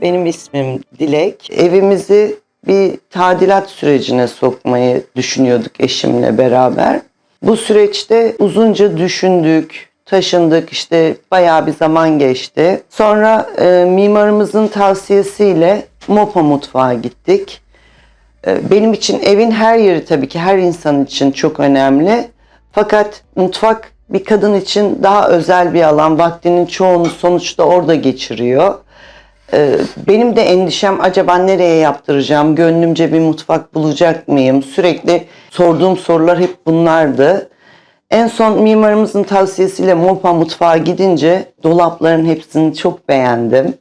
Benim ismim Dilek. Evimizi bir tadilat sürecine sokmayı düşünüyorduk eşimle beraber. Bu süreçte uzunca düşündük, taşındık işte bayağı bir zaman geçti. Sonra e, mimarımızın tavsiyesiyle Mopa mutfağa gittik. E, benim için evin her yeri tabii ki her insan için çok önemli. Fakat mutfak bir kadın için daha özel bir alan. Vaktinin çoğunu sonuçta orada geçiriyor. Ee, Benim de endişem acaba nereye yaptıracağım? Gönlümce bir mutfak bulacak mıyım? Sürekli sorduğum sorular hep bunlardı. En son mimarımızın tavsiyesiyle Mopa mutfağa gidince dolapların hepsini çok beğendim.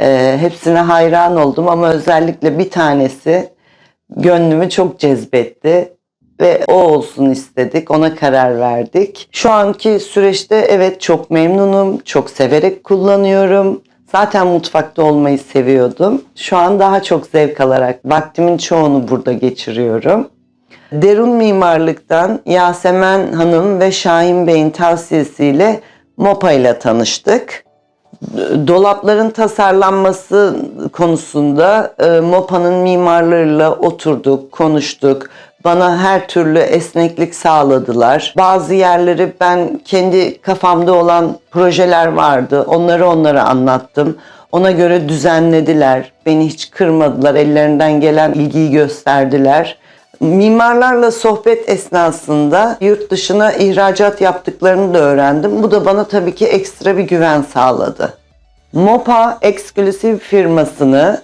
Ee, hepsine hayran oldum ama özellikle bir tanesi gönlümü çok cezbetti ve o olsun istedik. Ona karar verdik. Şu anki süreçte evet çok memnunum. Çok severek kullanıyorum. Zaten mutfakta olmayı seviyordum. Şu an daha çok zevk alarak vaktimin çoğunu burada geçiriyorum. Derun Mimarlık'tan Yasemen Hanım ve Şahin Bey'in tavsiyesiyle Mopa ile tanıştık dolapların tasarlanması konusunda e, Mopa'nın mimarlarıyla oturduk, konuştuk. Bana her türlü esneklik sağladılar. Bazı yerleri ben kendi kafamda olan projeler vardı. Onları onlara anlattım. Ona göre düzenlediler. Beni hiç kırmadılar. Ellerinden gelen ilgiyi gösterdiler. Mimarlarla sohbet esnasında yurt dışına ihracat yaptıklarını da öğrendim. Bu da bana tabii ki ekstra bir güven sağladı. Mopa eksklusif firmasını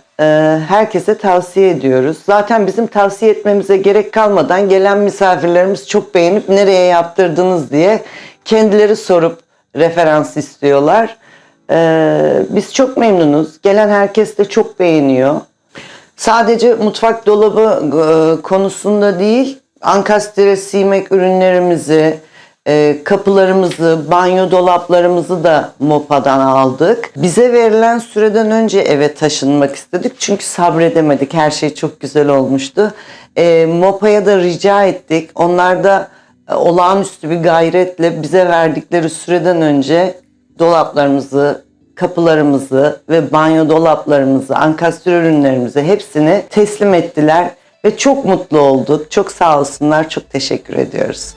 herkese tavsiye ediyoruz. Zaten bizim tavsiye etmemize gerek kalmadan gelen misafirlerimiz çok beğenip nereye yaptırdınız diye kendileri sorup referans istiyorlar. E, biz çok memnunuz. Gelen herkes de çok beğeniyor. Sadece mutfak dolabı e, konusunda değil, ankastre simek ürünlerimizi, e, kapılarımızı, banyo dolaplarımızı da Mopa'dan aldık. Bize verilen süreden önce eve taşınmak istedik çünkü sabredemedik. Her şey çok güzel olmuştu. E, Mopa'ya da rica ettik. Onlar da e, olağanüstü bir gayretle bize verdikleri süreden önce dolaplarımızı, kapılarımızı ve banyo dolaplarımızı, ankastre ürünlerimizi hepsini teslim ettiler ve çok mutlu olduk. Çok sağ olsunlar, çok teşekkür ediyoruz.